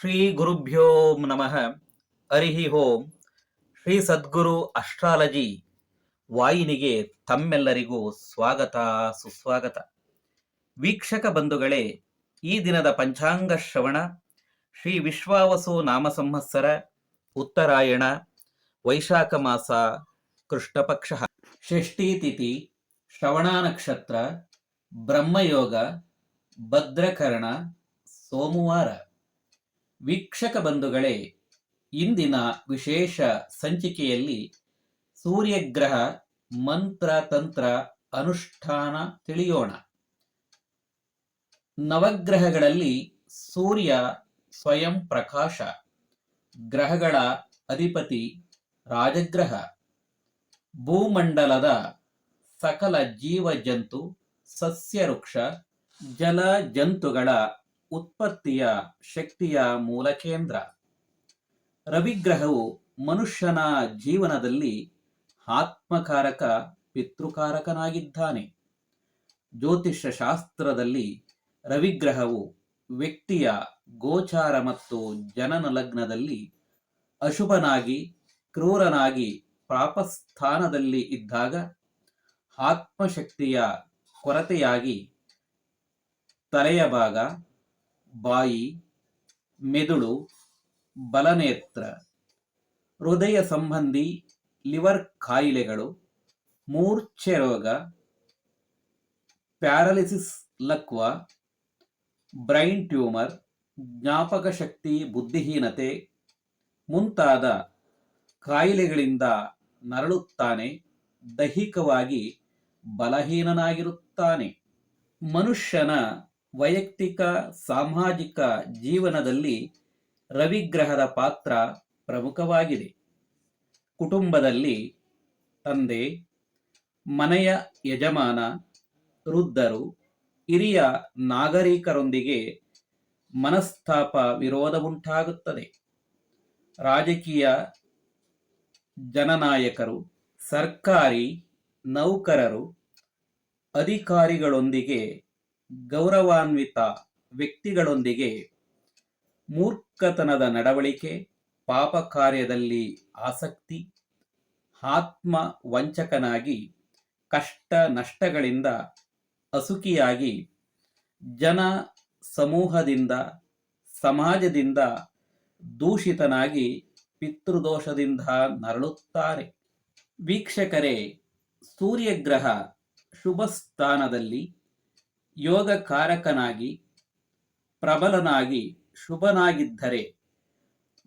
ಶ್ರೀ ಗುರುಭ್ಯೋ ನಮಃ ಹರಿಹಿ ಹೋಂ ಶ್ರೀ ಸದ್ಗುರು ಅಸ್ಟ್ರಾಲಜಿ ವಾಹಿನಿಗೆ ತಮ್ಮೆಲ್ಲರಿಗೂ ಸ್ವಾಗತ, ಸುಸ್ವಾಗತ. ವೀಕ್ಷಕ ಬಂಧುಗಳೇ, ಈ ದಿನದ ಪಂಚಾಂಗ ಶ್ರವಣ, ಶ್ರೀ ವಿಶ್ವಾವಸು ನಾಮ ಸಂವತ್ಸರ ಉತ್ತರಾಯಣ, ವೈಶಾಖ ಮಾಸ, ಕೃಷ್ಣಪಕ್ಷ. ಷಷ್ಠಿ ತಿಥಿ ಶ್ರವಣ ನಕ್ಷತ್ರ, ಬ್ರಹ್ಮಯೋಗ, ಭದ್ರಕರಣ, ಸೋಮವಾರ. ವೀಕ್ಷಕ ಬಂಧುಗಳೇ, ಇಂದಿನ ವಿಶೇಷ ಸಂಚಿಕೆಯಲ್ಲಿ ಸೂರ್ಯಗ್ರಹ ಮಂತ್ರ ತಂತ್ರ ಅನುಷ್ಠಾನ ತಿಳಿಯೋಣ. ನವಗ್ರಹಗಳಲ್ಲಿ ಸೂರ್ಯ ಸ್ವಯಂ ಪ್ರಕಾಶ, ಗ್ರಹಗಳ ಅಧಿಪತಿ ರಾಜಗ್ರಹ, ಭೂಮಂಡಲದ ಸಕಲ ಜೀವ ಜಂತು ಸಸ್ಯ ವೃಕ್ಷ ಜಲ ಜಂತುಗಳ ಉತ್ಪತ್ತಿಯ ಶಕ್ತಿಯ ಮೂಲ ಕೇಂದ್ರ. ರವಿಗ್ರಹವು ಮನುಷ್ಯನ ಜೀವನದಲ್ಲಿ ಆತ್ಮಕಾರಕ, ಪಿತೃಕಾರಕನಾಗಿದ್ದಾನೆ. ಜ್ಯೋತಿಷ್ಯ ಶಾಸ್ತ್ರದಲ್ಲಿ ರವಿಗ್ರಹವು ವ್ಯಕ್ತಿಯ ಗೋಚಾರ ಮತ್ತು ಜನನ ಲಗ್ನದಲ್ಲಿ ಅಶುಭನಾಗಿ, ಕ್ರೂರನಾಗಿ ಪಾಪಸ್ಥಾನದಲ್ಲಿ ಇದ್ದಾಗ ಆತ್ಮಶಕ್ತಿಯ ಕೊರತೆಯಾಗಿ ತಲೆಯ ಭಾಗ ಬಾಯಿ, ಮೆದುಳು, ಬಲನೇತ್ರ, ಹೃದಯ ಸಂಬಂಧಿ ಲಿವರ್ ಕಾಯಿಲೆಗಳು, ಮೂರ್ಛೆ ರೋಗ, ಪ್ಯಾರಾಲಿಸಿಸ್ ಲಕ್ವ, ಬ್ರೈನ್ ಟ್ಯೂಮರ್, ಜ್ಞಾಪಕ ಶಕ್ತಿ, ಬುದ್ಧಿಹೀನತೆ ಮುಂತಾದ ಕಾಯಿಲೆಗಳಿಂದ ನರಳುತ್ತಾನೆ, ದೈಹಿಕವಾಗಿ ಬಲಹೀನನಾಗಿರುತ್ತಾನೆ. ಮನುಷ್ಯನ ವೈಯಕ್ತಿಕ, ಸಾಮಾಜಿಕ ಜೀವನದಲ್ಲಿ ರವಿಗ್ರಹದ ಪಾತ್ರ ಪ್ರಮುಖವಾಗಿದೆ. ಕುಟುಂಬದಲ್ಲಿ ತಂದೆ, ಮನೆಯ ಯಜಮಾನ, ವೃದ್ಧರು, ಹಿರಿಯ ನಾಗರಿಕರೊಂದಿಗೆ ಮನಸ್ತಾಪ ವಿರೋಧ ಉಂಟಾಗುತ್ತದೆ. ರಾಜಕೀಯ ಜನನಾಯಕರು, ಸರ್ಕಾರಿ ನೌಕರರು, ಅಧಿಕಾರಿಗಳೊಂದಿಗೆ ಗೌರವಾನ್ವಿತ ವ್ಯಕ್ತಿಗಳೊಂದಿಗೆ ಮೂರ್ಖತನದ ನಡವಳಿಕೆ, ಪಾಪ ಕಾರ್ಯದಲ್ಲಿ ಆಸಕ್ತಿ ಆತ್ಮ ವಂಚಕನಾಗಿ ಕಷ್ಟ ನಷ್ಟಗಳಿಂದ ಅಸುಖಿಯಾಗಿ ಜನ ಸಮೂಹದಿಂದ, ಸಮಾಜದಿಂದ ದೂಷಿತನಾಗಿ ಪಿತೃದೋಷದಿಂದ ನರಳುತ್ತಾರೆ. ವೀಕ್ಷಕರೇ, ಸೂರ್ಯಗ್ರಹ ಶುಭ ಸ್ಥಾನದಲ್ಲಿ ಯೋಗಕಾರಕನಾಗಿ, ಪ್ರಬಲನಾಗಿ, ಶುಭನಾಗಿದ್ದರೆ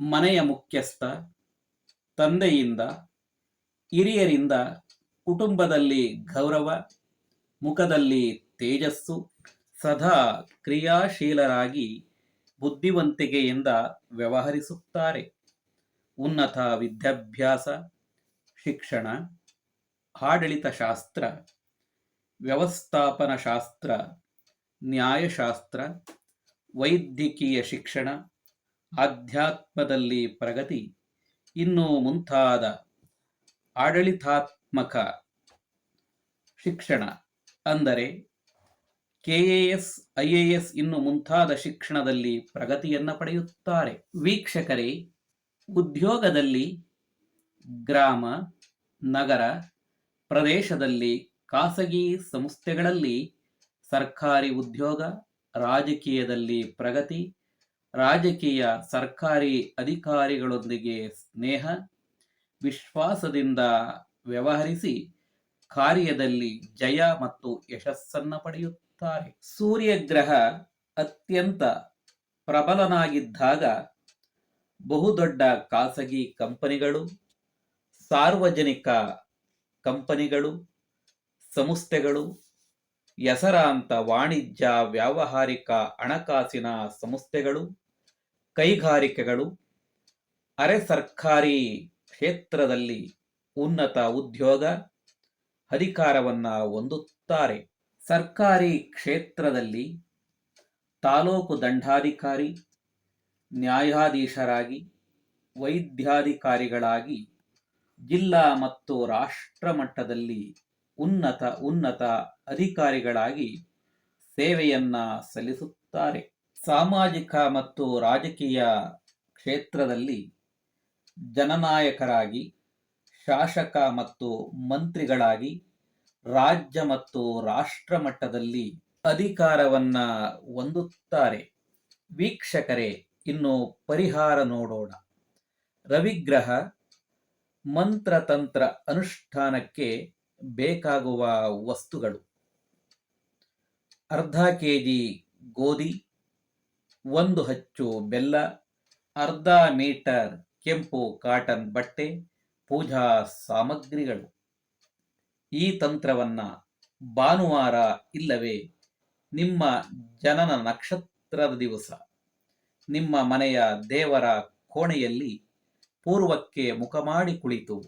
ಮನೆಯ ಮುಖ್ಯಸ್ಥ, ತಂದೆಯಿಂದ, ಹಿರಿಯರಿಂದ ಕುಟುಂಬದಲ್ಲಿ ಗೌರವ, ಮುಖದಲ್ಲಿ ತೇಜಸ್ಸು, ಸದಾ ಕ್ರಿಯಾಶೀಲರಾಗಿ ಬುದ್ಧಿವಂತಿಕೆಯಿಂದ ವ್ಯವಹರಿಸುತ್ತಾರೆ. ಉನ್ನತ ವಿದ್ಯಾಭ್ಯಾಸ, ಶಿಕ್ಷಣ, ಆಡಳಿತಶಾಸ್ತ್ರ ವ್ಯವಸ್ಥಾಪನ ಶಾಸ್ತ್ರ ನ್ಯಾಯಶಾಸ್ತ್ರ, ವೈದ್ಯಕೀಯ ಶಿಕ್ಷಣ ಆಧ್ಯಾತ್ಮದಲ್ಲಿ ಪ್ರಗತಿ, ಇನ್ನೂ ಮುಂತಾದ ಆಡಳಿತಾತ್ಮಕ ಶಿಕ್ಷಣ. ಅಂದರೆ K A S, I A S ಇನ್ನು ಮುಂತಾದ ಶಿಕ್ಷಣದಲ್ಲಿ ಪ್ರಗತಿಯನ್ನು ಪಡೆಯುತ್ತಾರೆ. ವೀಕ್ಷಕರೇ, ಉದ್ಯೋಗದಲ್ಲಿ ಗ್ರಾಮ, ನಗರ, ಪ್ರದೇಶದಲ್ಲಿ ಖಾಸಗಿ ಸಂಸ್ಥೆಗಳಲ್ಲಿ ಸರ್ಕಾರಿ ಉದ್ಯೋಗ, ರಾಜಕೀಯದಲ್ಲಿ ಪ್ರಗತಿ, ರಾಜಕೀಯ ಸರ್ಕಾರಿ ಅಧಿಕಾರಿಗಳೊಂದಿಗೆ ಸ್ನೇಹ, ವಿಶ್ವಾಸದಿಂದ ವ್ಯವಹರಿಸಿ ಕಾರ್ಯದಲ್ಲಿ ಜಯ ಮತ್ತು ಯಶಸ್ಸನ್ನು ಪಡೆಯುತ್ತಾರೆ. ಸೂರ್ಯಗ್ರಹ ಅತ್ಯಂತ ಪ್ರಬಲನಾಗಿದ್ದಾಗ ಬಹುದೊಡ್ಡ ಖಾಸಗಿ ಕಂಪನಿಗಳು, ಸಾರ್ವಜನಿಕ ಕಂಪನಿಗಳು ಸಂಸ್ಥೆಗಳು ಹೆಸರಾಂತ ವಾಣಿಜ್ಯ, ವ್ಯಾವಹಾರಿಕ, ಹಣಕಾಸಿನ ಸಂಸ್ಥೆಗಳು ಕೈಗಾರಿಕೆಗಳು, ಅರೆ ಸರ್ಕಾರಿ ಕ್ಷೇತ್ರದಲ್ಲಿ ಉನ್ನತ ಉದ್ಯೋಗ, ಅಧಿಕಾರವನ್ನು ಹೊಂದುತ್ತಾರೆ. ಸರ್ಕಾರಿ ಕ್ಷೇತ್ರದಲ್ಲಿ ತಾಲೂಕು ದಂಡಾಧಿಕಾರಿ, ನ್ಯಾಯಾಧೀಶರಾಗಿ, ವೈದ್ಯಾಧಿಕಾರಿಗಳಾಗಿ ಜಿಲ್ಲಾ ಮತ್ತು ರಾಷ್ಟ್ರ ಮಟ್ಟದಲ್ಲಿ ಉನ್ನತ ಉನ್ನತ ಅಧಿಕಾರಿಗಳಾಗಿ ಸೇವೆಯನ್ನ ಸಲ್ಲಿಸುತ್ತಾರೆ. ಸಾಮಾಜಿಕ ಮತ್ತು ರಾಜಕೀಯ ಕ್ಷೇತ್ರದಲ್ಲಿ ಜನನಾಯಕರಾಗಿ, ಶಾಸಕ ಮತ್ತು ಮಂತ್ರಿಗಳಾಗಿ, ರಾಜ್ಯ ಮತ್ತು ರಾಷ್ಟ್ರ ಮಟ್ಟದಲ್ಲಿ ಅಧಿಕಾರವನ್ನ ಹೊಂದುತ್ತಾರೆ. ವೀಕ್ಷಕರೇ, ಇನ್ನು ಪರಿಹಾರ ನೋಡೋಣ. ರವಿಗ್ರಹ ಮಂತ್ರತಂತ್ರ ಅನುಷ್ಠಾನಕ್ಕೆ ಬೇಕಾಗುವ ವಸ್ತುಗಳು. ಅರ್ಧ ಕೆ ಜಿ ಗೋಧಿ, ಒಂದು ಹಚ್ಚು ಬೆಲ್ಲ, ಅರ್ಧ ಮೀಟರ್ ಕೆಂಪು ಕಾಟನ್ ಬಟ್ಟೆ, ಪೂಜಾ ಸಾಮಗ್ರಿಗಳು. ಈ ತಂತ್ರವನ್ನ ಭಾನುವಾರ ಇಲ್ಲವೇ ನಿಮ್ಮ ಜನನ ನಕ್ಷತ್ರದ ದಿವಸ. ನಿಮ್ಮ ಮನೆಯ ದೇವರ ಕೋಣೆಯಲ್ಲಿ ಪೂರ್ವಕ್ಕೆ ಮುಖ ಮಾಡಿ ಕುಳಿತು,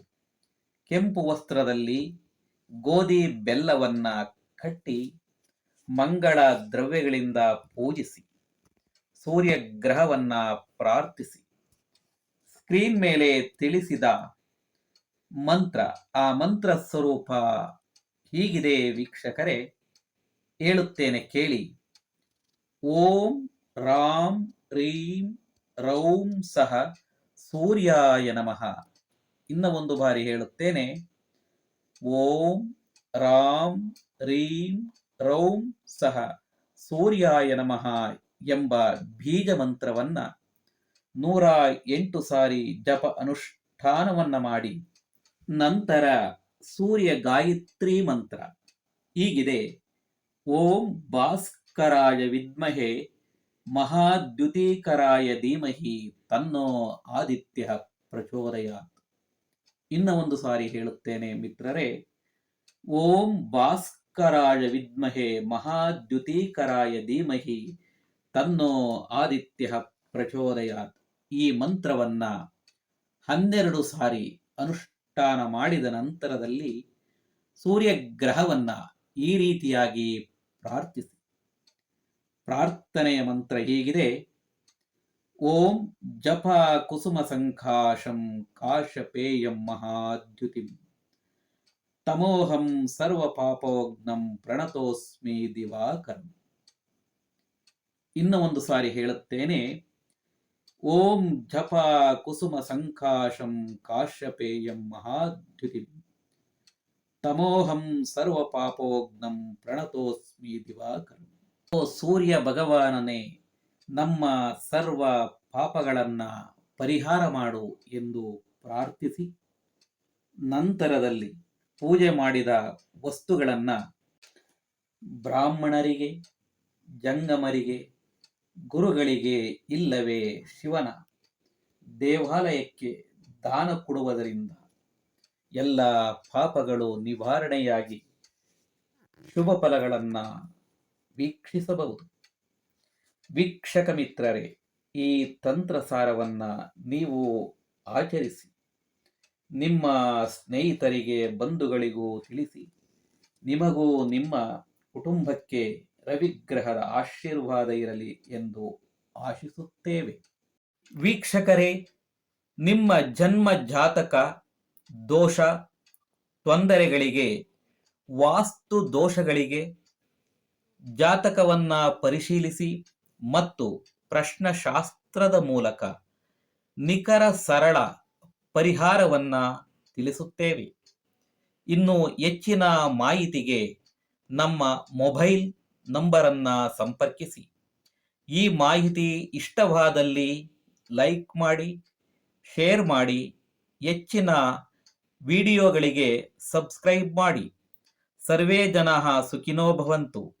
ಕೆಂಪು ವಸ್ತ್ರದಲ್ಲಿ ಗೋಧಿ ಬೆಲ್ಲವನ್ನ ಕಟ್ಟಿ ಮಂಗಳ ದ್ರವ್ಯಗಳಿಂದ ಪೂಜಿಸಿ ಸೂರ್ಯ ಗ್ರಹವನ್ನ ಪ್ರಾರ್ಥಿಸಿ. ಸ್ಕ್ರೀನ್ ಮೇಲೆ ತಿಳಿಸಿದ ಮಂತ್ರ, ಆ ಮಂತ್ರ ಸ್ವರೂಪ ಹೀಗಿದೆ ವೀಕ್ಷಕರೇ. ಹೇಳುತ್ತೇನೆ ಕೇಳಿ. ಓಂ ರಾಮ್ ರೀಂ ರೌಂ ಸಹ ಸೂರ್ಯಾಯ ನಮಃ. ಇನ್ನ ಒಂದು ಬಾರಿ ಹೇಳುತ್ತೇನೆ. ಓಂ ರಾಮ್ ರೀಂ ರೌಂ ಸಹ ಸೂರ್ಯಾಯ ನಮಃ ಎಂಬ ಬೀಜ ಮಂತ್ರವನ್ನ ನೂರ ಎಂಟು ಸಾರಿ ಜಪ ಅನುಷ್ಠಾನವನ್ನ ಮಾಡಿ, ನಂತರ ಸೂರ್ಯ ಗಾಯತ್ರಿ ಮಂತ್ರ. ಹೀಗಿದೆ, ಓಂ ಭಾಸ್ಕರಾಯ ವಿದ್ಮಹೆ ಮಹಾದ್ಯುತೀಕರಾಯ ಧೀಮಹಿ ತನ್ನೋ ಆದಿತ್ಯ ಪ್ರಚೋದಯಾತ್. ಇನ್ನ ಒಂದು ಸಾರಿ ಹೇಳುತ್ತೇನೆ ಮಿತ್ರರೇ. ಓಂ ಭಾಸ್ಕರಾಯ ವಿದ್ಮಹೆ ಮಹಾದ್ಯುತೀಕರಾಯ ಧೀಮಹಿ ತನ್ನೋ ಆದಿತ್ಯ ಪ್ರಚೋದಯಾತ್. ಈ ಮಂತ್ರವನ್ನ ಹನ್ನೆರಡು ಸಾರಿ ಅನುಷ್ಠಾನ ಮಾಡಿದ ನಂತರದಲ್ಲಿ ಸೂರ್ಯಗ್ರಹವನ್ನ ಈ ರೀತಿಯಾಗಿ ಪ್ರಾರ್ಥಿಸಿ. ಪ್ರಾರ್ಥನೆಯ ಮಂತ್ರ ಹೀಗಿದೆ. ಓಂ ಜಪ ಕುಸುಮ ಸಂಕಾಶಂ ಕಾಶಪೇಯಂ ಮಹಾದ್ಯುತಿಂ ತಮೋಹಂ ಸರ್ವ ಪಾಪೋಗ್ನಂ ಪ್ರಣತೋಸ್ಮಿ ಕರ್ಮ ಇನ್ನು ಒಂದು ಸಾರಿ ಹೇಳುತ್ತೇನೆ, ಓಂ ಜಪ ಕುಸುಮ ಸಂಕಾಶಂ ಕಾಶ್ಯಪೇಯಂ ಮಹಾದ್ಯುತಿಂ। ತಮೋಹಂ ಸರ್ವ ಪಾಪೋಗ್ನಂ ಪ್ರಣತೋಸ್ಮಿ ಕರ್ಮ ಓ ಸೂರ್ಯ ಭಗವಾನನೇ ನಮ್ಮ ಸರ್ವ ಪಾಪಗಳನ್ನು ಪರಿಹಾರ ಮಾಡು ಎಂದು ಪ್ರಾರ್ಥಿಸಿ, ನಂತರದಲ್ಲಿ ಪೂಜೆ ಮಾಡಿದ ವಸ್ತುಗಳನ್ನು ಬ್ರಾಹ್ಮಣರಿಗೆ, ಜಂಗಮರಿಗೆ, ಗುರುಗಳಿಗೆ ಇಲ್ಲವೇ ಶಿವನ ದೇವಾಲಯಕ್ಕೆ ದಾನ ಕೊಡುವುದರಿಂದ ಎಲ್ಲ ಪಾಪಗಳು ನಿವಾರಣೆಯಾಗಿ ಶುಭ ಫಲಗಳನ್ನು ವೀಕ್ಷಿಸಬಹುದು. ವೀಕ್ಷಕ ಮಿತ್ರರೇ ಈ ತಂತ್ರಸಾರವನ್ನು ನೀವು ಆಚರಿಸಿ, ನಿಮ್ಮ ಸ್ನೇಹಿತರಿಗೆ, ಬಂಧುಗಳಿಗೂ ತಿಳಿಸಿ, ನಿಮಗೂ ನಿಮ್ಮ ಕುಟುಂಬಕ್ಕೆ ರವಿಗ್ರಹದ ಆಶೀರ್ವಾದ ಇರಲಿ ಎಂದು ಆಶಿಸುತ್ತೇವೆ. ವೀಕ್ಷಕರೇ, ನಿಮ್ಮ ಜನ್ಮ ಜಾತಕ ದೋಷ, ತೊಂದರೆಗಳಿಗೆ, ವಾಸ್ತು ದೋಷಗಳಿಗೆ ಜಾತಕವನ್ನ ಪರಿಶೀಲಿಸಿ ಮತ್ತು ಪ್ರಶ್ನಶಾಸ್ತ್ರದ ಮೂಲಕ ನಿಖರ ಸರಳ ಪರಿಹಾರವನ್ನ ತಿಳಿಸುತ್ತೇವೆ. ಇನ್ನು ಹೆಚ್ಚಿನ ಮಾಹಿತಿಗೆ ನಮ್ಮ ಮೊಬೈಲ್ ನಂಬರನ್ನ ಸಂಪರ್ಕಿಸಿ. ಈ ಮಾಹಿತಿ ಇಷ್ಟವಾದಲ್ಲಿ ಲೈಕ್ ಮಾಡಿ, ಶೇರ್ ಮಾಡಿ, ಹೆಚ್ಚಿನ ವಿಡಿಯೋಗಳಿಗೆ ಸಬ್ಸ್ಕ್ರೈಬ್ ಮಾಡಿ. ಸರ್ವೇ ಜನ ಸುಖಿನೋ ಭವಂತು.